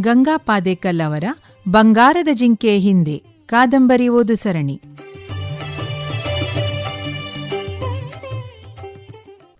ಗಂಗಾ ಪಾದೇಕಲ್ ಅವರ ಬಂಗಾರದ ಜಿಂಕೆ ಹಿಂದೆ ಕಾದಂಬರಿ ಓದು ಸರಣಿ.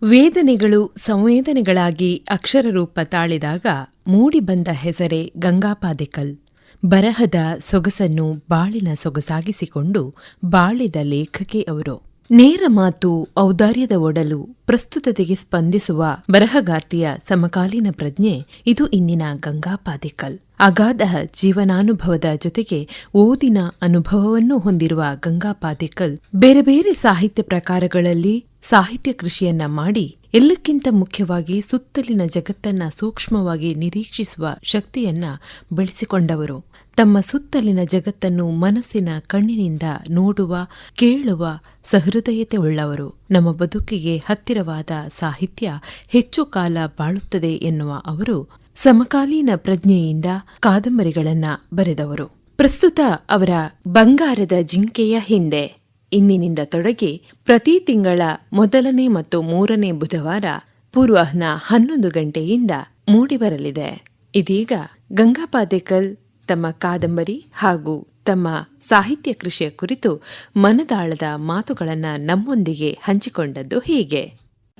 ವೇದನೆಗಳು ಸಂವೇದನೆಗಳಾಗಿ ಅಕ್ಷರ ರೂಪ ತಾಳಿದಾಗ ಮೂಡಿಬಂದ ಹೆಸರೇ ಗಂಗಾಪಾದೆಕಲ್ ಬರಹದ ಸೊಗಸನ್ನು ಬಾಳಿನ ಸೊಗಸಾಗಿಸಿಕೊಂಡು ಬಾಳಿದ ಲೇಖಕಿ ಅವರು. ನೇರ ಮಾತು, ಔದಾರ್ಯದ ಒಡಲು, ಪ್ರಸ್ತುತತೆಗೆ ಸ್ಪಂದಿಸುವ ಬರಹಗಾರ್ತಿಯ ಸಮಕಾಲೀನ ಪ್ರಜ್ಞೆ, ಇದು ಇಂದಿನ ಗಂಗಾಪಾದಿಕಲ್ ಅಗಾಧ ಜೀವನಾನುಭವದ ಜೊತೆಗೆ ಓದಿನ ಅನುಭವವನ್ನು ಹೊಂದಿರುವ ಗಂಗಾಪಾದಿಕಲ್ ಬೇರೆ ಬೇರೆ ಸಾಹಿತ್ಯ ಪ್ರಕಾರಗಳಲ್ಲಿ ಸಾಹಿತ್ಯ ಕೃಷಿಯನ್ನ ಮಾಡಿ ಎಲ್ಲಕ್ಕಿಂತ ಮುಖ್ಯವಾಗಿ ಸುತ್ತಲಿನ ಜಗತ್ತನ್ನ ಸೂಕ್ಷ್ಮವಾಗಿ ನಿರೀಕ್ಷಿಸುವ ಶಕ್ತಿಯನ್ನ ಬೆಳೆಸಿಕೊಂಡವರು. ತಮ್ಮ ಸುತ್ತಲಿನ ಜಗತ್ತನ್ನು ಮನಸ್ಸಿನ ಕಣ್ಣಿನಿಂದ ನೋಡುವ, ಕೇಳುವ ಸಹೃದಯತೆ ಉಳ್ಳವರು. ನಮ್ಮ ಬದುಕಿಗೆ ಹತ್ತಿರವಾದ ಸಾಹಿತ್ಯ ಹೆಚ್ಚು ಕಾಲ ಬಾಳುತ್ತದೆ ಎನ್ನುವ ಅವರು ಸಮಕಾಲೀನ ಪ್ರಜ್ಞೆಯಿಂದ ಕಾದಂಬರಿಗಳನ್ನ ಬರೆದವರು. ಪ್ರಸ್ತುತ ಅವರ ಬಂಗಾರದ ಜಿಂಕೆಯ ಹಿಂದೆ. ಇಂದಿನಿಂದ ತೊಡಗಿ ಪ್ರತಿ ತಿಂಗಳ ಮೊದಲನೇ ಮತ್ತು ಮೂರನೇ ಬುಧವಾರ ಪೂರ್ವಾಹ್ನ ಹನ್ನೊಂದು ಗಂಟೆಯಿಂದ ಮೂಡಿಬರಲಿದೆ. ಇದೀಗ ಗಂಗಾಪಾದೇಕಲ್ ತಮ್ಮ ಕಾದಂಬರಿ ಹಾಗೂ ತಮ್ಮ ಸಾಹಿತ್ಯ ಕೃಷಿಯ ಕುರಿತು ಮನದಾಳದ ಮಾತುಗಳನ್ನ ನಮ್ಮೊಂದಿಗೆ ಹಂಚಿಕೊಂಡದ್ದು ಹೀಗೆ.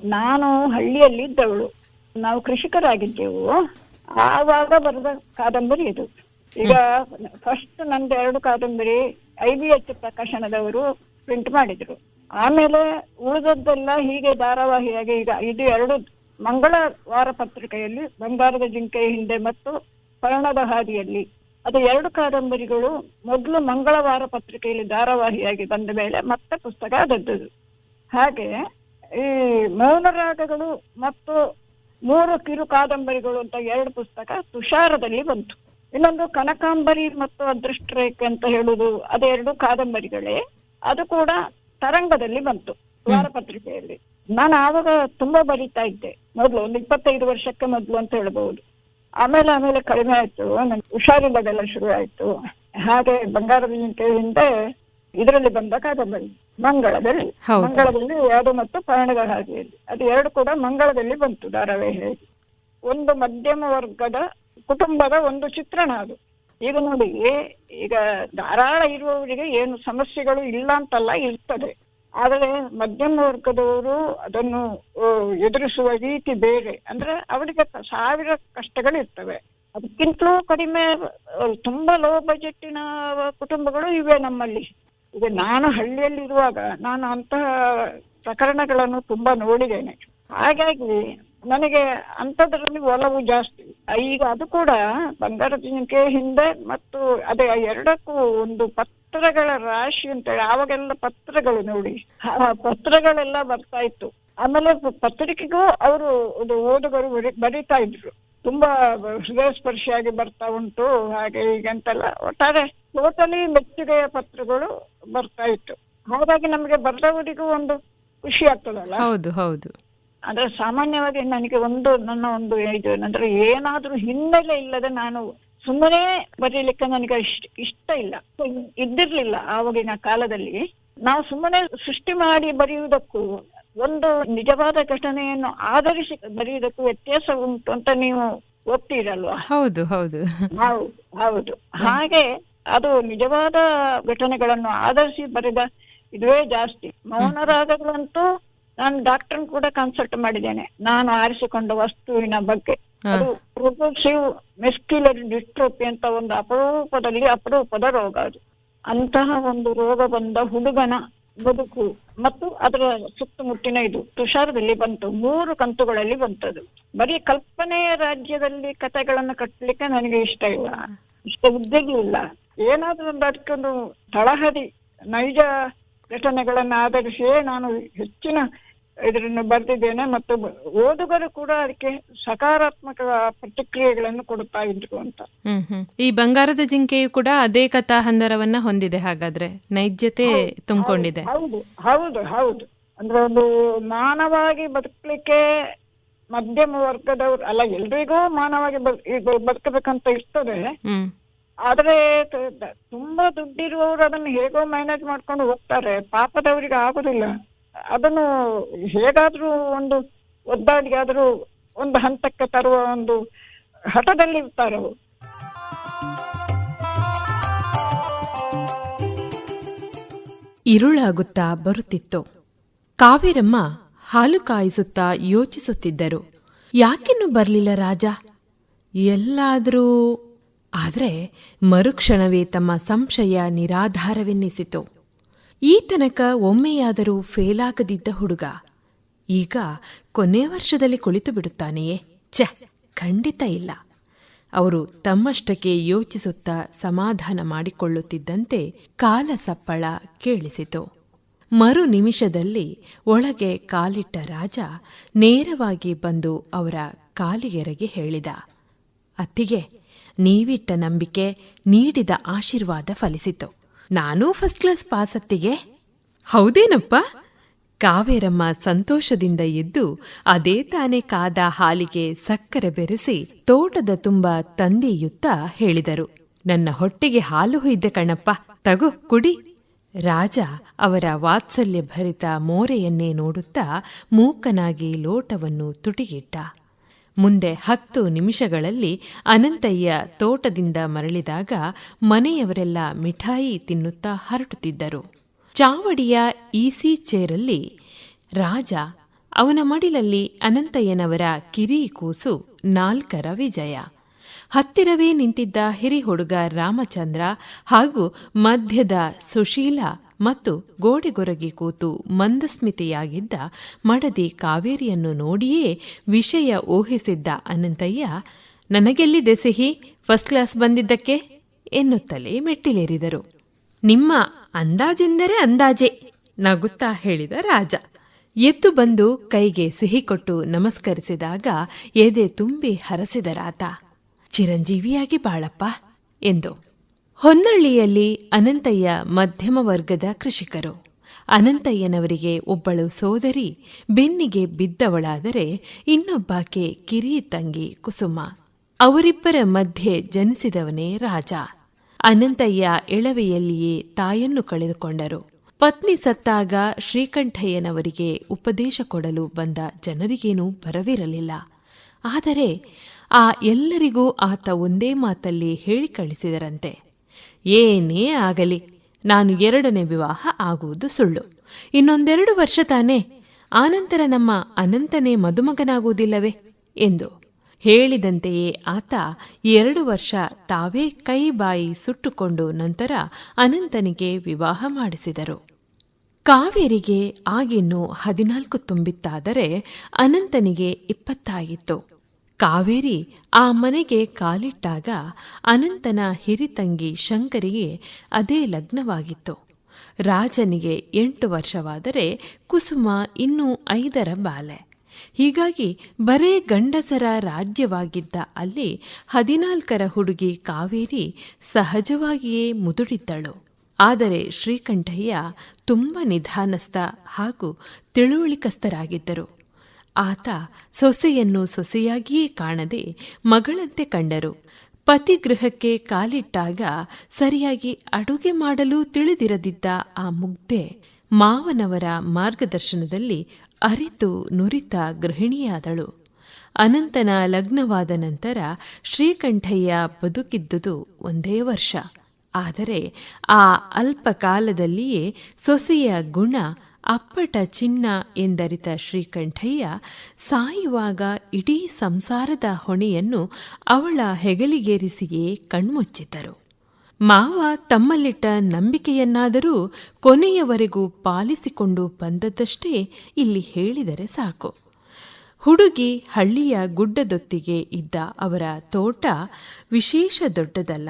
ನಾನು ಹಳ್ಳಿಯಲ್ಲಿ ಇದ್ದವಳು ನಾವು ಕೃಷಿಕರಾಗಿದ್ದೆವು. ಆವಾಗ ಬರೆದ ಕಾದಂಬರಿ ಇದು. ಈಗ ಫಸ್ಟ್ ನಂದು ಎರಡು ಕಾದಂಬರಿ ಐ ಬಿ ಎಚ್ ಪ್ರಕಾಶನದವರು ಪ್ರಿಂಟ್ ಮಾಡಿದ್ರು. ಆಮೇಲೆ ಉಳಿದದ್ದೆಲ್ಲ ಹೀಗೆ ಧಾರಾವಾಹಿಯಾಗಿ ಈಗ ಇದು ಎರಡು ಮಂಗಳ ವಾರ ಪತ್ರಿಕೆಯಲ್ಲಿ, ಬಂಗಾರದ ಜಿಂಕೆಯ ಹಿಂದೆ ಮತ್ತು ಪರ್ಣದ ಹಾದಿಯಲ್ಲಿ ಅದು ಎರಡು ಕಾದಂಬರಿಗಳು ಮೊದಲು ಮಂಗಳವಾರ ಪತ್ರಿಕೆಯಲ್ಲಿ ಧಾರಾವಾಹಿಯಾಗಿ ಬಂದ ಮೇಲೆ ಮತ್ತೆ ಪುಸ್ತಕ ಆದದ್ದು ಹಾಗೆ ಈ ಮೌನರಾಗಗಳು ಮತ್ತು ಮೂರು ಕಿರು ಕಾದಂಬರಿಗಳು ಅಂತ ಎರಡು ಪುಸ್ತಕ ತುಷಾರದಲ್ಲಿ ಬಂತು. ಇನ್ನೊಂದು ಕನಕಾಂಬರಿ ಮತ್ತು ಅದೃಷ್ಟರೇಖೆ ಅಂತ ಹೇಳುದು ಅದೆರಡು ಕಾದಂಬರಿಗಳೇ. ಅದು ಕೂಡ ತರಂಗದಲ್ಲಿ ಬಂತು ವಾರಪತ್ರಿಕೆಯಲ್ಲಿ ನಾನು ಆವಾಗ ತುಂಬಾ ಬರೀತಾ ಇದ್ದೆ ಮೊದ್ಲು ಒಂದು ಇಪ್ಪತ್ತೈದು ವರ್ಷಕ್ಕೆ ಮೊದ್ಲು ಅಂತ ಹೇಳ್ಬಹುದು ಆಮೇಲೆ ಆಮೇಲೆ ಕಡಿಮೆ ಆಯ್ತು ನನ್ಗೆ ಹುಷಾರಿಲ್ಲದೆಲ್ಲ ಶುರು ಆಯ್ತು ಹಾಗೆ ಬಂಗಾರದ ಹಿಂದೆ ಇದರಲ್ಲಿ ಬಂದ ಕಾದಂಬರಿ ಮಂಗಳದಲ್ಲಿ. ಮಂಗಳದಲ್ಲಿ ಯಾವುದು ಮತ್ತು ಪಯಣದ ಹಾದಿಯಲ್ಲಿ. ಅದು ಎರಡು ಕೂಡ ಮಂಗಳದಲ್ಲಿ ಬಂತು ಧಾರಾವಾಹಿ ಒಂದು ಮಧ್ಯಮ ವರ್ಗದ ಕುಟುಂಬದ ಒಂದು ಚಿತ್ರಣ ಅದು. ಈಗ ನೋಡಿ ಈಗ ಧಾರಾಳ ಇರುವವರಿಗೆ ಏನು ಸಮಸ್ಯೆಗಳು ಇಲ್ಲ ಅಂತಲ್ಲ ಇರ್ತದೆ. ಆದರೆ ಮಧ್ಯಮ ವರ್ಗದವರು ಅದನ್ನು ಎದುರಿಸುವ ರೀತಿ ಬೇರೆ. ಅಂದ್ರೆ ಅವರಿಗೆ ಸಾವಿರ ಕಷ್ಟಗಳು ಇರ್ತವೆ ಅದಕ್ಕಿಂತಲೂ ಕಡಿಮೆ ತುಂಬಾ ಲೋ ಬಜೆಟ್ಟಿನ ಕುಟುಂಬಗಳು ಇವೆ ನಮ್ಮಲ್ಲಿ. ಈಗ ನಾನು ಹಳ್ಳಿಯಲ್ಲಿರುವಾಗ ನಾನು ಅಂತಹ ಪ್ರಕರಣಗಳನ್ನು ತುಂಬಾ ನೋಡಿದ್ದೇನೆ. ಹಾಗಾಗಿ ನನಗೆ ಅಂಥದ್ರಲ್ಲಿ ಒಲವು ಜಾಸ್ತಿ. ಈಗ ಅದು ಕೂಡ ಬಂಗಾರ ಜಿಂಕೆ ಹಿಂದೆ ಮತ್ತು ಅದೇ ಎರಡಕ್ಕೂ ಒಂದು ಪತ್ರಗಳ ರಾಶಿ ಅಂತೇಳಿ, ಆವಾಗೆಲ್ಲ ಪತ್ರಗಳು ನೋಡಿ. ಪತ್ರಗಳೆಲ್ಲ ಬರ್ತಾ ಇತ್ತು. ಆಮೇಲೆ ಪತ್ರಿಕೆಗೂ ಅವರು ಒಂದು ಓದುಗರು ಬರಿತಾ ಇದ್ರು. ತುಂಬಾ ಹೃದಯ ಸ್ಪರ್ಶಿಯಾಗಿ ಬರ್ತಾ ಉಂಟು, ಹಾಗೆ ಹೀಗೆ ಅಂತೆಲ್ಲ. ಒಟ್ಟಾರೆ ಟೋಟಲಿ ಮೆಚ್ಚುಗೆಯ ಪತ್ರಗಳು ಬರ್ತಾ ಇತ್ತು. ಹಾಗಾಗಿ ನಮಗೆ ಬರೆದವರಿಗೂ ಒಂದು ಖುಷಿ ಆಗ್ತದಲ್ಲ? ಹೌದು ಹೌದು. ಅಂದ್ರೆ ಸಾಮಾನ್ಯವಾಗಿ ನನಗೆ ಒಂದು ನನ್ನ ಒಂದು ಇದು ಏನಂದ್ರೆ ಏನಾದ್ರೂ ಹಿನ್ನೆಲೆ ಇಲ್ಲದೆ ನಾನು ಸುಮ್ಮನೆ ಬರೀಲಿಕ್ಕೆ ನನಗೆ ಇಷ್ಟ ಇಷ್ಟ ಇಲ್ಲ. ಇದ್ದಿರ್ಲಿಲ್ಲ ಆವಾಗಿನ ಕಾಲದಲ್ಲಿ. ನಾವು ಸುಮ್ಮನೆ ಸೃಷ್ಟಿ ಮಾಡಿ ಬರೆಯುವುದಕ್ಕೂ ಒಂದು ನಿಜವಾದ ಘಟನೆಯನ್ನು ಆಧರಿಸಿ ಬರೆಯುವುದಕ್ಕೂ ವ್ಯತ್ಯಾಸ ಉಂಟು ಅಂತ ನೀವು ಒಪ್ತೀರಲ್ವಾ? ಹೌದು ಹೌದು. ಹೌದು ಹೌದು. ಹಾಗೆ ಅದು ನಿಜವಾದ ಘಟನೆಗಳನ್ನು ಆಧರಿಸಿ ಬರೆದ ಇದುವೇ ಜಾಸ್ತಿ. ಮೌನರಾಗಗಳಂತೂ ನಾನು ಡಾಕ್ಟರ್ ಕೂಡ ಕನ್ಸಲ್ಟ್ ಮಾಡಿದ್ದೇನೆ. ನಾನು ಆರಿಸಿಕೊಂಡ ವಸ್ತುವಿನ ಬಗ್ಗೆ. ಅದು ಪ್ರೊಗ್ರೆಸಿವ್ ಮೆಸ್ಕ್ಯುಲರ್ ಡಿಸ್ಟ್ರೋಪಿ ಅಂತ ಒಂದು ಅಪರೂಪದಲ್ಲಿ ಅಪರೂಪದ ರೋಗ ಅದು. ಅಂತಹ ಒಂದು ರೋಗ ಬಂದ ಹುಡುಗನ ಬದುಕು ಮತ್ತು ಅದರ ಸುತ್ತಮುತ್ತಿನ ಇದು ತುಷಾರದಲ್ಲಿ ಬಂತು. ಮೂರು ಕಂತುಗಳಲ್ಲಿ ಬಂತದು. ಬರೀ ಕಲ್ಪನೆಯ ರಾಜ್ಯದಲ್ಲಿ ಕಥೆಗಳನ್ನು ಕಟ್ಟಲಿಕ್ಕೆ ನನಗೆ ಇಷ್ಟ ಇಲ್ಲ. ಇಷ್ಟ ಇದ್ದಿರ್ಲಿಲ್ಲ ಏನಾದ್ರೂ ಒಂದು ಅದಕ್ಕೊಂದು ತಳಹದಿ ನೈಜ ಘಟನೆಗಳನ್ನು ಆಧರಿಸಿಯೇ ನಾನು ಹೆಚ್ಚಿನ ಇದನ್ನು ಬರೆದಿದ್ದೇನೆ ಮತ್ತು ಓದುಗರು ಕೂಡ ಅದಕ್ಕೆ ಸಕಾರಾತ್ಮಕ ಪ್ರತಿಕ್ರಿಯೆಗಳನ್ನು ಕೊಡುತ್ತಾ ಇದ್ರು ಅಂತ. ಈ ಬಂಗಾರದ ಜಿಂಕೆಯು ಕೂಡ ಅದೇ ಕಥಾ ಹಂದರವನ್ನ ಹೊಂದಿದೆ ಹಾಗಾದ್ರೆ. ನೈಜತೆ ತುಂಬಿಕೊಂಡಿದೆ. ಹೌದು ಹೌದು ಹೌದು. ಅಂದ್ರೆ ಒಂದು ಮಾನವಾಗಿ ಬದುಕಲಿಕ್ಕೆ ಮಧ್ಯಮ ವರ್ಗದವ್ರು ಅಲ್ಲ ಎಲ್ರಿಗೂ ಮಾನವಾಗಿ ಬದುಕಬೇಕಂತ ಇರ್ತದೆ. ಆದ್ರೆ ತುಂಬಾ ದುಡ್ಡಿರುವವರು ಅದನ್ನ ಹೇಗೋ ಮ್ಯಾನೇಜ್ ಮಾಡ್ಕೊಂಡು ಹೋಗ್ತಾರೆ. ಪಾಪದವರಿಗೆ ಆಗುದಿಲ್ಲ. ಅದನ್ನು ಹೇಗಾದರೂ ಒಂದು ಒದ್ದಾಡಿ ಆದರೂ ಒಂದು ಹಂತಕ್ಕೆ ತರುವ ಒಂದು ಹಠದಲ್ಲಿ ಇರ್ತಾರೆ ಅವರು. ಇರುಳಾಗುತ್ತಾ ಬರುತ್ತಿತ್ತು. ಕಾವೇರಮ್ಮ ಹಾಲು ಕಾಯಿಸುತ್ತಾ ಯೋಚಿಸುತ್ತಿದ್ದರು. ಯಾಕಿನ್ನು ಬರಲಿಲ್ಲ ರಾಜ? ಎಲ್ಲಾದರೂ ಆದರೆ ಮರುಕ್ಷಣವೇ ತಮ್ಮ ಸಂಶಯ ನಿರಾಧಾರವೆನ್ನಿಸಿತು. ಈ ತನಕ ಒಮ್ಮೆಯಾದರೂ ಫೇಲಾಗದಿದ್ದ ಹುಡುಗ ಈಗ ಕೊನೆ ವರ್ಷದಲ್ಲಿ ಕುಳಿತು ಬಿಡುತ್ತಾನೆಯೇ? ಛೆ, ಖಂಡಿತ ಇಲ್ಲ. ಅವರು ತಮ್ಮಷ್ಟಕ್ಕೆ ಯೋಚಿಸುತ್ತಾ ಸಮಾಧಾನ ಮಾಡಿಕೊಳ್ಳುತ್ತಿದ್ದಂತೆ ಕಾಲ ಸಪ್ಪಳ ಕೇಳಿಸಿತು. ಮರು ನಿಮಿಷದಲ್ಲಿ ಒಳಗೆ ಕಾಲಿಟ್ಟ ರಾಜ ನೇರವಾಗಿ ಬಂದು ಅವರ ಕಾಲಿಗೆರೆಗೆ ಹೇಳಿದ, ಅತ್ತಿಗೆ, ನೀವಿಟ್ಟ ನಂಬಿಕೆ ನೀಡಿದ ಆಶೀರ್ವಾದ ಫಲಿಸಿತು. ನಾನೂ ಫಸ್ಟ್ ಕ್ಲಾಸ್ ಪಾಸ್ ಅತ್ತಿಗೆ. ಹೌದೇನಪ್ಪ? ಕಾವೇರಮ್ಮ ಸಂತೋಷದಿಂದ ಎದ್ದು ಅದೇ ತಾನೇ ಕಾದ ಹಾಲಿಗೆ ಸಕ್ಕರೆ ಬೆರೆಸಿ ತೋಟದ ತುಂಬ ತಂದೆಯುತ್ತ ಹೇಳಿದರು. ನನ್ನ ಹೊಟ್ಟೆಗೆ ಹಾಲು ಹೊಯ್ದೆ ಕಣಪ್ಪ, ತಗು, ಕುಡಿ. ರಾಜ ಅವರ ವಾತ್ಸಲ್ಯ ಭರಿತ ಮೋರೆಯನ್ನೇ ನೋಡುತ್ತಾ ಮೂಕನಾಗಿ ಲೋಟವನ್ನು ತುಟಿಗಿಟ್ಟ ಮುಂದೆ ಹತ್ತು ನಿಮಿಷಗಳಲ್ಲಿ ಅನಂತಯ್ಯ ತೋಟದಿಂದ ಮರಳಿದಾಗ ಮನೆಯವರೆಲ್ಲ ಮಿಠಾಯಿ ತಿನ್ನುತ್ತಾ ಹರಟುತ್ತಿದ್ದರು. ಚಾವಡಿಯ ಈಸಿ ಚೇರಲ್ಲಿ ರಾಜ ಅವನ ಮಡಿಲಲ್ಲಿ ಅನಂತಯ್ಯನವರ ಕಿರಿ ಕೂಸು ನಾಲ್ಕರ ವಿಜಯ. ಹತ್ತಿರವೇ ನಿಂತಿದ್ದ ಹಿರಿ ಹುಡುಗ ರಾಮಚಂದ್ರ ಹಾಗೂ ಮಧ್ಯದ ಸುಶೀಲ ಮತ್ತು ಗೋಡೆಗೊರಗಿ ಕೂತು ಮಂದಸ್ಮಿತೆಯಾಗಿದ್ದ ಮಡದಿ ಕಾವೇರಿಯನ್ನು ನೋಡಿಯೇ ವಿಷಯ ಊಹಿಸಿದ್ದ ಅನಂತಯ್ಯ, ನನಗೆಲ್ಲಿದೆ ಸಿಹಿ? ಫಸ್ಟ್ ಕ್ಲಾಸ್ ಬಂದಿದ್ದಕ್ಕೆ? ಎನ್ನುತ್ತಲೇ ಮೆಟ್ಟಿಲೇರಿದರು. ನಿಮ್ಮ ಅಂದಾಜೆಂದರೆ ಅಂದಾಜೆ, ನಗುತ್ತಾ ಹೇಳಿದ ರಾಜ. ಎದ್ದು ಬಂದು ಕೈಗೆ ಸಿಹಿ ಕೊಟ್ಟು ನಮಸ್ಕರಿಸಿದಾಗ ಎದೆ ತುಂಬಿ ಹರಸಿದರಾತ ಚಿರಂಜೀವಿಯಾಗಿ ಬಾಳಪ್ಪ, ಎಂದು ಹೊನ್ನಳ್ಳಿಯಲ್ಲಿ ಅನಂತಯ್ಯ ಮಧ್ಯಮ ವರ್ಗದ ಕೃಷಿಕರು. ಅನಂತಯ್ಯನವರಿಗೆ ಒಬ್ಬಳು ಸೋದರಿ, ಬೆನ್ನಿಗೆ ಬಿದ್ದವಳಾದರೆ ಇನ್ನೊಬ್ಬಾಕೆ ಕಿರಿ ತಂಗಿ ಕುಸುಮ. ಅವರಿಬ್ಬರ ಮಧ್ಯೆ ಜನಿಸಿದವನೇ ರಾಜ. ಅನಂತಯ್ಯ ಎಳವೆಯಲ್ಲಿಯೇ ತಾಯನ್ನು ಕಳೆದುಕೊಂಡರು. ಪತ್ನಿ ಸತ್ತಾಗ ಶ್ರೀಕಂಠಯ್ಯನವರಿಗೆ ಉಪದೇಶ ಕೊಡಲು ಬಂದ ಜನರಿಗೇನೂ ಬರವಿರಲಿಲ್ಲ. ಆದರೆ ಆ ಎಲ್ಲರಿಗೂ ಆತ ಒಂದೇ ಮಾತಲ್ಲಿ ಹೇಳಿ ಕಳಿಸಿದರಂತೆ ಏನೇ ಆಗಲಿ, ನಾನು ಎರಡನೇ ವಿವಾಹ ಆಗುವುದು ಸುಳ್ಳು. ಇನ್ನೊಂದೆರಡು ವರ್ಷ ತಾನೇ, ಆನಂತರ ನಮ್ಮ ಅನಂತನೇ ಮದುಮಗನಾಗುವುದಿಲ್ಲವೇ? ಎಂದು ಹೇಳಿದಂತೆಯೇ ಆತ ಎರಡು ವರ್ಷ ತಾವೇ ಕೈ ಬಾಯಿ ಸುಟ್ಟುಕೊಂಡು ನಂತರ ಅನಂತನಿಗೆ ವಿವಾಹ ಮಾಡಿಸಿದರು. ಕಾವೇರಿಗೆ ಆಗಿನ್ನೂ ಹದಿನಾಲ್ಕು ತುಂಬಿತ್ತಾದರೆ ಅನಂತನಿಗೆ ಇಪ್ಪತ್ತಾಗಿತ್ತು. ಕಾವೇರಿ ಆ ಮನೆಗೆ ಕಾಲಿಟ್ಟಾಗ ಅನಂತನ ಹಿರಿತಂಗಿ ಶಂಕರಿಗೆ ಅದೇ ಲಗ್ನವಾಗಿತ್ತು. ರಾಜನಿಗೆ ಎಂಟು ವರ್ಷವಾದರೆ ಕುಸುಮ ಇನ್ನೂ ಐದರ ಬಾಲೆ. ಹೀಗಾಗಿ ಬರೇ ಗಂಡಸರ ರಾಜ್ಯವಾಗಿದ್ದ ಅಲ್ಲಿ ಹದಿನಾಲ್ಕರ ಹುಡುಗಿ ಕಾವೇರಿ ಸಹಜವಾಗಿಯೇ ಮುದುಡಿದ್ದಳು. ಆದರೆ ಶ್ರೀಕಂಠಯ್ಯ ತುಂಬ ನಿಧಾನಸ್ಥ ಹಾಗೂ ತಿಳುವಳಿಕಸ್ಥರಾಗಿದ್ದರು. ಆತ ಸೊಸೆಯನ್ನು ಸೊಸೆಯಾಗಿಯೇ ಕಾಣದೆ ಮಗಳಂತೆ ಕಂಡರು. ಪತಿ ಗೃಹಕ್ಕೆ ಕಾಲಿಟ್ಟಾಗ ಸರಿಯಾಗಿ ಅಡುಗೆ ಮಾಡಲು ತಿಳಿದಿರದಿದ್ದ ಆ ಮುಗ್ಧೆ ಮಾವನವರ ಮಾರ್ಗದರ್ಶನದಲ್ಲಿ ಅರಿತು ನುರಿತ ಗೃಹಿಣಿಯಾದಳು. ಅನಂತನ ಲಗ್ನವಾದ ನಂತರ ಶ್ರೀಕಂಠಯ್ಯ ಬದುಕಿದ್ದುದು ಒಂದೇ ವರ್ಷ. ಆದರೆ ಆ ಅಲ್ಪ ಕಾಲದಲ್ಲಿಯೇ ಸೊಸೆಯ ಗುಣ ಅಪ್ಪಟ ಚಿನ್ನ ಎಂದರಿತ ಶ್ರೀಕಂಠಯ್ಯ ಸಾಯುವಾಗ ಇಡೀ ಸಂಸಾರದ ಹೊಣೆಯನ್ನು ಅವಳ ಹೆಗಲಿಗೇರಿಸಿಯೇ ಕಣ್ಮುಚ್ಚಿದ್ದರು ಮಾವ ತಮ್ಮಲ್ಲಿಟ್ಟ ನಂಬಿಕೆಯನ್ನಾದರೂ ಕೊನೆಯವರೆಗೂ ಪಾಲಿಸಿಕೊಂಡು ಬಂದದ್ದಷ್ಟೇ ಇಲ್ಲಿ ಹೇಳಿದರೆ ಸಾಕು. ಹುಡುಗಿ ಹಳ್ಳಿಯ ಗುಡ್ಡದೊತ್ತಿಗೆ ಇದ್ದ ಅವರ ತೋಟ ವಿಶೇಷ ದೊಡ್ಡದಲ್ಲ.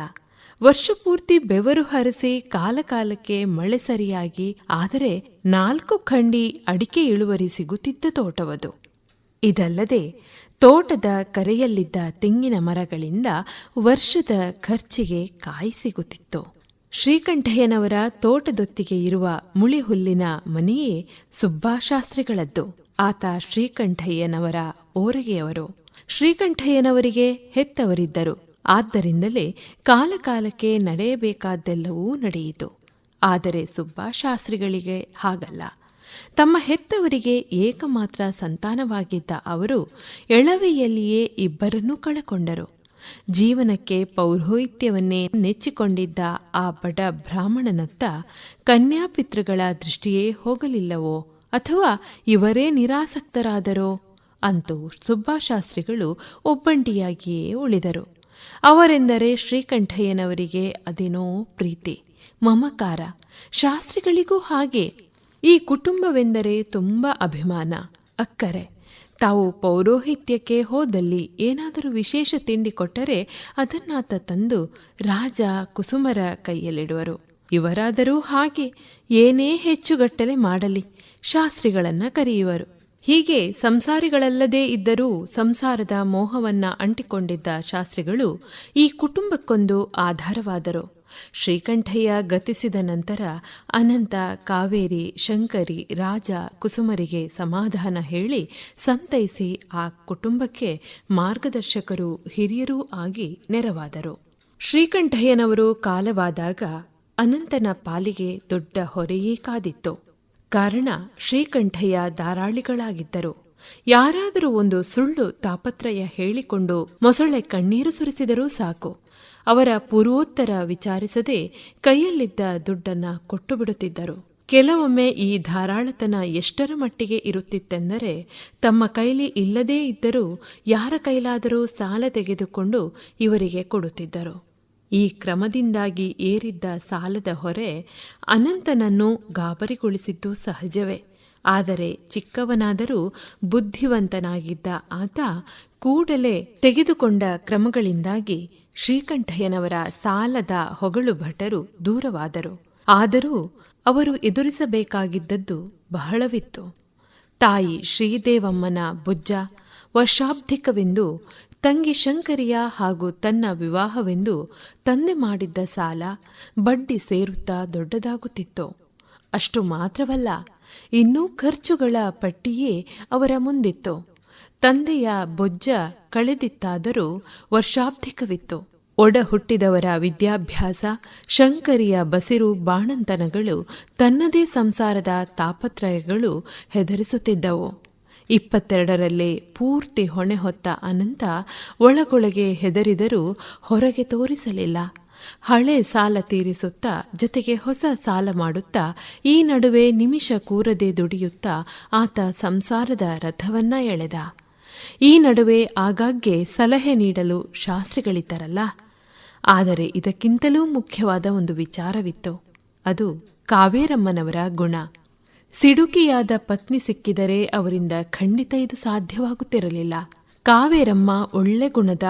ವರ್ಷಪೂರ್ತಿ ಬೆವರು ಹರಿಸಿ ಕಾಲಕಾಲಕ್ಕೆ ಮಳೆ ಸರಿಯಾಗಿ, ಆದರೆ ನಾಲ್ಕು ಖಂಡಿ ಅಡಿಕೆ ಇಳುವರಿ ಸಿಗುತ್ತಿದ್ದ ತೋಟವದು. ಇದಲ್ಲದೆ, ತೋಟದ ಕರೆಯಲ್ಲಿದ್ದ ತೆಂಗಿನ ಮರಗಳಿಂದ ವರ್ಷದ ಖರ್ಚಿಗೆ ಕಾಯಿ ಸಿಗುತ್ತಿತ್ತು. ಶ್ರೀಕಂಠಯ್ಯನವರ ತೋಟದೊತ್ತಿಗೆ ಇರುವ ಮುಳಿಹುಲ್ಲಿನ ಮನೆಯೇ ಸುಬ್ಬಾಶಾಸ್ತ್ರಿಗಳದ್ದು. ಆತ ಶ್ರೀಕಂಠಯ್ಯನವರ ಓರಗೆಯವರು. ಶ್ರೀಕಂಠಯ್ಯನವರಿಗೆ ಹೆತ್ತವರಿದ್ದರು. ಆದ್ದರಿಂದಲೇ ಕಾಲಕಾಲಕ್ಕೆ ನಡೆಯಬೇಕಾದ್ದೆಲ್ಲವೂ ನಡೆಯಿತು. ಆದರೆ ಸುಬ್ಬಾಶಾಸ್ತ್ರಿಗಳಿಗೆ ಹಾಗಲ್ಲ. ತಮ್ಮ ಹೆತ್ತವರಿಗೆ ಏಕಮಾತ್ರ ಸಂತಾನವಾಗಿದ್ದ ಅವರು ಎಳವೆಯಲ್ಲಿಯೇ ಇಬ್ಬರನ್ನೂ ಕಳಕೊಂಡರು. ಜೀವನಕ್ಕೆ ಪೌರೋಹಿತ್ಯವನ್ನೇ ನೆಚ್ಚಿಕೊಂಡಿದ್ದ ಆ ಬಡ ಬ್ರಾಹ್ಮಣನತ್ತ ಕನ್ಯಾಪಿತೃಗಳ ದೃಷ್ಟಿಯೇ ಹೋಗಲಿಲ್ಲವೋ ಅಥವಾ ಇವರೇ ನಿರಾಸಕ್ತರಾದರೋ ಅಂತೂ ಸುಬ್ಬಾಶಾಸ್ತ್ರಿಗಳು ಒಬ್ಬಂಟಿಯಾಗಿಯೇ ಉಳಿದರು. ಅವರೆಂದರೆ ಶ್ರೀಕಂಠಯ್ಯನವರಿಗೆ ಅದೇನೋ ಪ್ರೀತಿ, ಮಮಕಾರ. ಶಾಸ್ತ್ರಿಗಳಿಗೂ ಹಾಗೆ. ಈ ಕುಟುಂಬವೆಂದರೆ ತುಂಬ ಅಭಿಮಾನ, ಅಕ್ಕರೆ. ತಾವು ಪೌರೋಹಿತ್ಯಕ್ಕೆ ಹೋದಲ್ಲಿ ಏನಾದರೂ ವಿಶೇಷ ತಿಂಡಿ ಕೊಟ್ಟರೆ ಅದನ್ನಾತ ತಂದು ರಾಜ ಕುಸುಮರ ಕೈಯಲ್ಲಿಡುವರು. ಇವರಾದರೂ ಹಾಗೆ, ಏನೇ ಹೆಚ್ಚುಗಟ್ಟಲೆ ಮಾಡಲಿ, ಶಾಸ್ತ್ರಿಗಳನ್ನು ಕರೆಯುವರು. ಹೀಗೆ ಸಂಸಾರಿಗಳಲ್ಲದೇ ಇದ್ದರೂ ಸಂಸಾರದ ಮೋಹವನ್ನ ಅಂಟಿಕೊಂಡಿದ್ದ ಶಾಸ್ತ್ರಿಗಳು ಈ ಕುಟುಂಬಕ್ಕೊಂದು ಆಧಾರವಾದರು. ಶ್ರೀಕಂಠಯ್ಯ ಗತಿಸಿದ ನಂತರ ಅನಂತ, ಕಾವೇರಿ, ಶಂಕರಿ, ರಾಜ, ಕುಸುಮರಿಗೆ ಸಮಾಧಾನ ಹೇಳಿ ಸಂತೈಸಿ ಆ ಕುಟುಂಬಕ್ಕೆ ಮಾರ್ಗದರ್ಶಕರು ಹಿರಿಯರೂ ಆಗಿ ನೆರವಾದರು. ಶ್ರೀಕಂಠಯ್ಯನವರು ಕಾಲವಾದಾಗ ಅನಂತನ ಪಾಲಿಗೆ ದೊಡ್ಡ ಹೊರೆಯೇ ಕಾದಿತ್ತು. ಕಾರಣ ಶ್ರೀಕಂಠಯ್ಯ ಧಾರಾಳಿಗಳಾಗಿದ್ದರು ಯಾರಾದರೂ ಒಂದು ಸುಳ್ಳು ತಾಪತ್ರಯ ಹೇಳಿಕೊಂಡು ಮೊಸಳೆ ಕಣ್ಣೀರು ಸುರಿಸಿದರೂ ಸಾಕು. ಅವರ ಪೂರ್ವೋತ್ತರ ವಿಚಾರಿಸದೆ ಕೈಯಲ್ಲಿದ್ದ ದುಡ್ಡನ್ನ ಕೊಟ್ಟು ಬಿಡುತ್ತಿದ್ದರು ಕೆಲವೊಮ್ಮೆ ಈ ಧಾರಾಳತನ ಎಷ್ಟರ ಮಟ್ಟಿಗೆ ಇರುತ್ತಿತ್ತೆಂದರೆ ತಮ್ಮ ಕೈಲಿ ಇಲ್ಲದೇ ಇದ್ದರೂ ಯಾರ ಕೈಲಾದರೂ ಸಾಲ ತೆಗೆದುಕೊಂಡು ಇವರಿಗೆ ಕೊಡುತ್ತಿದ್ದರು. ಈ ಕ್ರಮದಿಂದಾಗಿ ಏರಿದ್ದ ಸಾಲದ ಹೊರೆ ಅನಂತನನ್ನು ಗಾಬರಿಗೊಳಿಸಿದ್ದು ಸಹಜವೇ. ಆದರೆ ಚಿಕ್ಕವನಾದರೂ ಬುದ್ಧಿವಂತನಾಗಿದ್ದ ಆತ ಕೂಡಲೇ ತೆಗೆದುಕೊಂಡ ಕ್ರಮಗಳಿಂದಾಗಿ ಶ್ರೀಕಂಠಯ್ಯನವರ ಸಾಲದ ಹೊಗಳು ಭಟರು ದೂರವಾದರು. ಆದರೂ ಅವರು ಎದುರಿಸಬೇಕಾಗಿದ್ದದ್ದು ಬಹಳವಿತ್ತು. ತಾಯಿ ಶ್ರೀದೇವಮ್ಮನ ಬುಜ್ಜ ವರ್ಷಾಬ್ಧಿಕವೆಂದು ತಂಗಿ ಶಂಕರಿಯ ಹಾಗೂ ತನ್ನ ವಿವಾಹವೆಂದು ತಂದೆ ಮಾಡಿದ್ದ ಸಾಲ ಬಡ್ಡಿ ಸೇರುತ್ತಾ ದೊಡ್ಡದಾಗುತ್ತಿತ್ತು. ಅಷ್ಟು ಮಾತ್ರವಲ್ಲ, ಇನ್ನೂ ಖರ್ಚುಗಳ ಪಟ್ಟಿಯೇ ಅವರ ಮುಂದಿತ್ತು. ತಂದೆಯ ಬೊಜ್ಜ ಕಳೆದಿತ್ತಾದರೂ ವರ್ಷಾಬ್ಧಿಕವಿತ್ತು. ಒಡ ಹುಟ್ಟಿದವರ ವಿದ್ಯಾಭ್ಯಾಸ, ಶಂಕರಿಯ ಬಸಿರು ಬಾಣಂತನಗಳು ತನ್ನದೇ ಸಂಸಾರದ ತಾಪತ್ರಯಗಳು ಹೆದರಿಸುತ್ತಿದ್ದವು. ಇಪ್ಪತ್ತೆರಡರಲ್ಲೇ ಪೂರ್ತಿ ಹೊಣೆ ಹೊತ್ತ ಅನಂತ ಒಳಗೊಳಗೆ ಹೆದರಿದರೂ ಹೊರಗೆ ತೋರಿಸಲಿಲ್ಲ. ಹಳೆ ಸಾಲ ತೀರಿಸುತ್ತಾ ಜತೆಗೆ ಹೊಸ ಸಾಲ ಮಾಡುತ್ತಾ ಈ ನಡುವೆ ನಿಮಿಷ ಕೂರದೆ ದುಡಿಯುತ್ತಾ ಆತ ಸಂಸಾರದ ರಥವನ್ನ ಎಳೆದ. ಈ ನಡುವೆ ಆಗಾಗ್ಗೆ ಸಲಹೆ ನೀಡಲು ಶಾಸ್ತ್ರಿಗಳಿದ್ದರಲ್ಲ. ಆದರೆ ಇದಕ್ಕಿಂತಲೂ ಮುಖ್ಯವಾದ ಒಂದು ವಿಚಾರವಿತ್ತು. ಅದು ಕಾವೇರಮ್ಮನವರ ಗುಣ. ಸಿಡುಕಿಯಾದ ಪತ್ನಿ ಸಿಕ್ಕಿದರೆ ಅವರಿಂದ ಖಂಡಿತ ಇದು ಸಾಧ್ಯವಾಗುತ್ತಿರಲಿಲ್ಲ. ಕಾವೇರಮ್ಮ ಒಳ್ಳೆ ಗುಣದ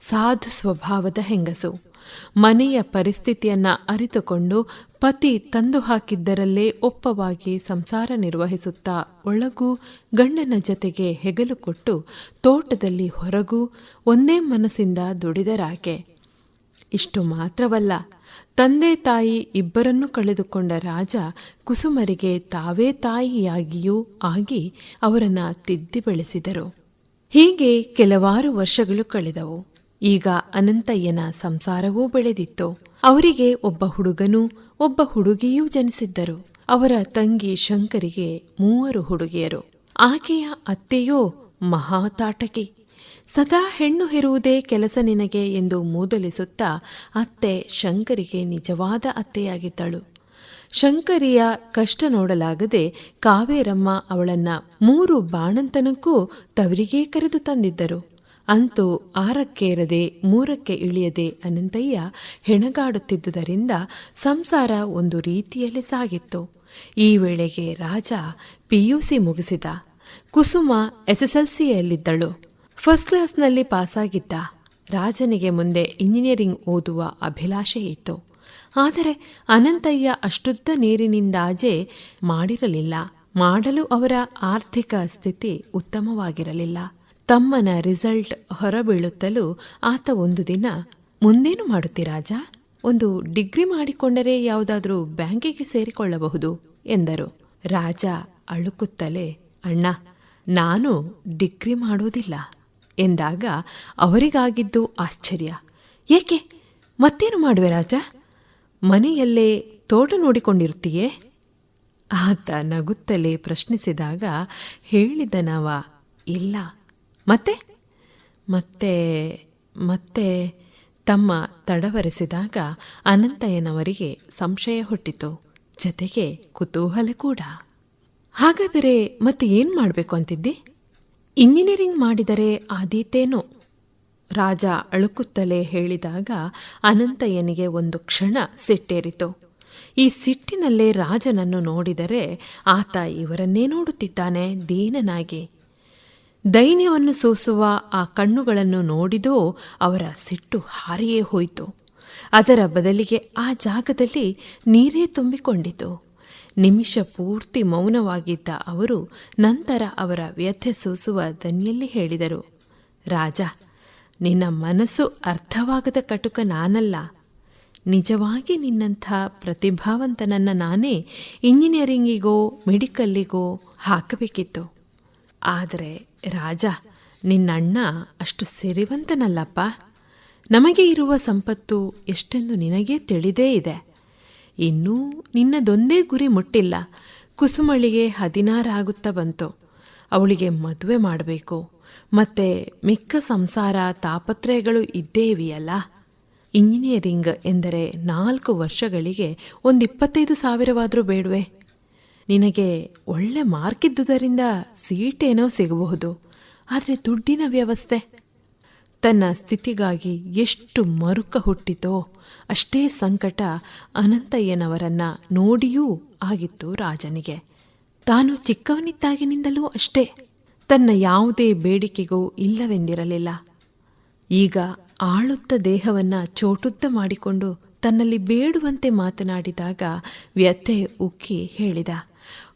ಸಾಧು ಸ್ವಭಾವದ ಹೆಂಗಸು. ಮನೆಯ ಪರಿಸ್ಥಿತಿಯನ್ನ ಅರಿತುಕೊಂಡು ಪತಿ ತಂದು ಹಾಕಿದ್ದರಲ್ಲೇ ಒಪ್ಪವಾಗಿ ಸಂಸಾರ ನಿರ್ವಹಿಸುತ್ತಾ ಒಳಗೂ ಗಂಡನ ಜತೆಗೆ ಹೆಗಲು ಕೊಟ್ಟು ತೋಟದಲ್ಲಿ ಹೊರಗೂ ಒಂದೇ ಮನಸ್ಸಿಂದ ದುಡಿದರಾಕೆ. ಇಷ್ಟು ಮಾತ್ರವಲ್ಲ ತಂದೆ ತಾಯಿ ಇಬ್ಬರನ್ನು ಕಳೆದುಕೊಂಡ ರಾಜ ಕುಸುಮರಿಗೆ ತಾವೇ ತಾಯಿಯಾಗಿಯೂ ಆಗಿ ಅವರನ್ನು ತಿದ್ದಿ ಬೆಳೆಸಿದರು. ಹೀಗೆ ಕೆಲವಾರು ವರ್ಷಗಳು ಕಳೆದವು. ಈಗ ಅನಂತಯ್ಯನ ಸಂಸಾರವೂ ಬೆಳೆದಿತ್ತು. ಅವರಿಗೆ ಒಬ್ಬ ಹುಡುಗನೂ ಒಬ್ಬ ಹುಡುಗಿಯೂ ಜನಿಸಿದ್ದರು. ಅವರ ತಂಗಿ ಶಂಕರಿಗೆ ಮೂವರು ಹುಡುಗಿಯರು. ಆಕೆಯ ಅತ್ತೆಯೋ ಮಹಾತಾಟಕಿ. ಸದಾ ಹೆಣ್ಣು ಹೆರುವುದೇ ಕೆಲಸ ನಿನಗೆ ಎಂದು ಮೂದಲಿಸುತ್ತಾ ಅತ್ತೆ ಶಂಕರಿಗೆ ನಿಜವಾದ ಅತ್ತೆಯಾಗಿದ್ದಳು. ಶಂಕರಿಯ ಕಷ್ಟ ನೋಡಲಾಗದೆ ಕಾವೇರಮ್ಮ ಅವಳನ್ನ ಮೂರು ಬಾಣಂತನಕ್ಕೂ ತವರಿಗೇ ಕರೆದು ತಂದಿದ್ದರು. ಅಂತೂ ಆರಕ್ಕೇರದೆ ಮೂರಕ್ಕೆ ಇಳಿಯದೆ ಅನಂತಯ್ಯ ಹೆಣಗಾಡುತ್ತಿದ್ದುದರಿಂದ ಸಂಸಾರ ಒಂದು ರೀತಿಯಲ್ಲಿ ಸಾಗಿತ್ತು. ಈ ವೇಳೆಗೆ ರಾಜ ಪಿಯುಸಿ ಮುಗಿಸಿದ. ಕುಸುಮ ಎಸ್ಎಸ್ಎಲ್ಸಿಯಲ್ಲಿದ್ದಳು ಫಸ್ಟ್ ಕ್ಲಾಸ್ನಲ್ಲಿ ಪಾಸಾಗಿದ್ದ ರಾಜನಿಗೆ ಮುಂದೆ ಇಂಜಿನಿಯರಿಂಗ್ ಓದುವ ಅಭಿಲಾಷೆ ಇತ್ತು. ಆದರೆ ಅನಂತಯ್ಯ ಅಷ್ಟುದ್ದ ನೀರಿನಿಂದಾಜೆ ಮಾಡಿರಲಿಲ್ಲ. ಮಾಡಲು ಅವರ ಆರ್ಥಿಕ ಸ್ಥಿತಿ ಉತ್ತಮವಾಗಿರಲಿಲ್ಲ. ತಮ್ಮನ ರಿಸಲ್ಟ್ ಹೊರಬೀಳುತ್ತಲೂ ಆತ ಒಂದು ದಿನ, ಮುಂದೇನು ಮಾಡುತ್ತಿ ರಾಜ? ಒಂದು ಡಿಗ್ರಿ ಮಾಡಿಕೊಂಡರೆ ಯಾವುದಾದ್ರೂ ಬ್ಯಾಂಕಿಗೆ ಸೇರಿಕೊಳ್ಳಬಹುದು, ಎಂದರು. ರಾಜ ಅಳುಕುತ್ತಲೇ, ಅಣ್ಣ, ನಾನು ಡಿಗ್ರಿ ಮಾಡೋದಿಲ್ಲ. ಎಂದಾಗ ಅವರಿಗಾಗಿದ್ದು ಆಶ್ಚರ್ಯ. ಏಕೆ? ಮತ್ತೇನು ಮಾಡುವೆ ರಾಜ? ಮನೆಯಲ್ಲೇ ತೋಟ ನೋಡಿಕೊಂಡಿರುತ್ತೀಯೇ? ಆತ ನಗುತ್ತಲೇ ಪ್ರಶ್ನಿಸಿದಾಗ ಹೇಳಿದನವ, ಇಲ್ಲ. ಮತ್ತೆ? ಮತ್ತೆ ಮತ್ತೆ ತಮ್ಮ ತಡವರೆಸಿದಾಗ ಅನಂತಯ್ಯನವರಿಗೆ ಸಂಶಯ ಹುಟ್ಟಿತು. ಜತೆಗೆ ಕುತೂಹಲ ಕೂಡ. ಹಾಗಾದರೆ ಮತ್ತೆ ಏನು ಮಾಡಬೇಕು ಅಂತಿದ್ದಿ? ಇಂಜಿನಿಯರಿಂಗ್ ಮಾಡಿದರೆ ಆದೀತೇನೋ? ರಾಜ ಅಳುಕುತ್ತಲೇ ಹೇಳಿದಾಗ ಅನಂತಯ್ಯನಿಗೆ ಒಂದು ಕ್ಷಣ ಸಿಟ್ಟೇರಿತು. ಈ ಸಿಟ್ಟಿನಲ್ಲೇ ರಾಜನನ್ನು ನೋಡಿದರೆ ಆತ ಇವರನ್ನೇ ನೋಡುತ್ತಿದ್ದಾನೆ ದೀನನಾಗಿ. ದೈನ್ಯವನ್ನು ಸೂಸುವ ಆ ಕಣ್ಣುಗಳನ್ನು ನೋಡಿದೋ ಅವರ ಸಿಟ್ಟು ಹಾರಿಯೇ ಹೋಯಿತು. ಅದರ ಬದಲಿಗೆ ಆ ಜಾಗದಲ್ಲಿ ನೀರೇ ತುಂಬಿಕೊಂಡಿತು. ನಿಮಿಷ ಪೂರ್ತಿ ಮೌನವಾಗಿದ್ದ ಅವರು ನಂತರ ಅವರ ವ್ಯಥೆ ಸೂಸುವ ದನಿಯಲ್ಲಿ ಹೇಳಿದರು, ರಾಜ, ನಿನ್ನ ಮನಸ್ಸು ಅರ್ಥವಾಗದ ಕಟುಕ ನಾನಲ್ಲ. ನಿಜವಾಗಿ ನಿನ್ನಂಥ ಪ್ರತಿಭಾವಂತನನ್ನು ನಾನೇ ಇಂಜಿನಿಯರಿಂಗಿಗೋ, ಮೆಡಿಕಲ್ಲಿಗೋ ಹಾಕಬೇಕಿತ್ತು. ಆದರೆ ರಾಜ, ನಿನ್ನಣ್ಣ ಅಷ್ಟು ಸಿರಿವಂತನಲ್ಲಪ್ಪ. ನಮಗೆ ಇರುವ ಸಂಪತ್ತು ಎಷ್ಟೆಂದು ನಿನಗೇ ತಿಳಿದೇ ಇದೆ. ಇನ್ನೂ ನಿನ್ನದೊಂದೇ ಗುರಿ ಮುಟ್ಟಿಲ್ಲ. ಕುಸುಮಳಿಗೆ ಹದಿನಾರಾಗುತ್ತಾ ಬಂತು. ಅವಳಿಗೆ ಮದುವೆ ಮಾಡಬೇಕು. ಮತ್ತೆ ಮಿಕ್ಕ ಸಂಸಾರ ತಾಪತ್ರಯಗಳು ಇದ್ದೇ ಇವೆಯಲ್ಲ ಇಂಜಿನಿಯರಿಂಗ್ ಎಂದರೆ ನಾಲ್ಕು ವರ್ಷಗಳಿಗೆ ಒಂದು ಇಪ್ಪತ್ತೈದು ಸಾವಿರವಾದರೂ ಬೇಡವೆ. ನಿನಗೆ ಒಳ್ಳೆ ಮಾರ್ಕ್ ಇದ್ದುದರಿಂದ ಸೀಟೇನೋ ಸಿಗಬಹುದು. ಆದರೆ ದುಡ್ಡಿನ ವ್ಯವಸ್ಥೆ. ತನ್ನ ಸ್ಥಿತಿಗಾಗಿ ಎಷ್ಟು ಮರುಕ ಹುಟ್ಟಿತೋ ಅಷ್ಟೇ ಸಂಕಟ ಅನಂತಯ್ಯನವರನ್ನ ನೋಡಿಯೂ ಆಗಿತ್ತು ರಾಜನಿಗೆ. ತಾನು ಚಿಕ್ಕವನಿದ್ದಾಗಿನಿಂದಲೂ ಅಷ್ಟೇ. ತನ್ನ ಯಾವುದೇ ಬೇಡಿಕೆಗೂ ಇಲ್ಲವೆಂದಿರಲಿಲ್ಲ. ಈಗ ಆಳುತ್ತ ದೇಹವನ್ನ ಚೋಟುದ್ದ ಮಾಡಿಕೊಂಡು ತನ್ನಲ್ಲಿ ಬೇಡುವಂತೆ ಮಾತನಾಡಿದಾಗ ವ್ಯಥೆ ಉಕ್ಕಿ ಹೇಳಿದ,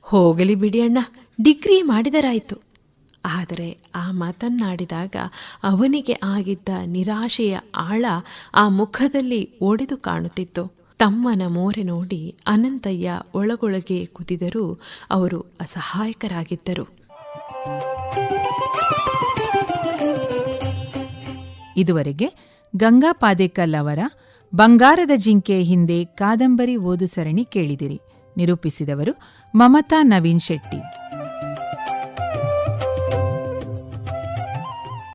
ಹೋಗಲಿ ಬಿಡಿ ಅಣ್ಣ, ಡಿಗ್ರಿ ಮಾಡಿದರಾಯಿತು. ಆದರೆ ಆ ಮಾತನ್ನಾಡಿದಾಗ ಅವನಿಗೆ ಆಗಿದ್ದ ನಿರಾಶೆಯ ಆಳ ಆ ಮುಖದಲ್ಲಿ ಒಡೆದು ಕಾಣುತ್ತಿತ್ತು. ತಮ್ಮನ ಮೋರೆ ನೋಡಿ ಅನಂತಯ್ಯ ಒಳಗೊಳಗೆ ಕುದಿದರೂ ಅವರು ಅಸಹಾಯಕರಾಗಿದ್ದರು. ಇದುವರೆಗೆ ಗಂಗಾ ಪಾದೇಕಲ್ ಅವರ ಬಂಗಾರದ ಜಿಂಕೆ ಹಿಂದೆ ಕಾದಂಬರಿ ಓದು ಸರಣಿ ಕೇಳಿದಿರಿ. ನಿರೂಪಿಸಿದವರು ಮಮತಾ ನವೀನ್ ಶೆಟ್ಟಿ.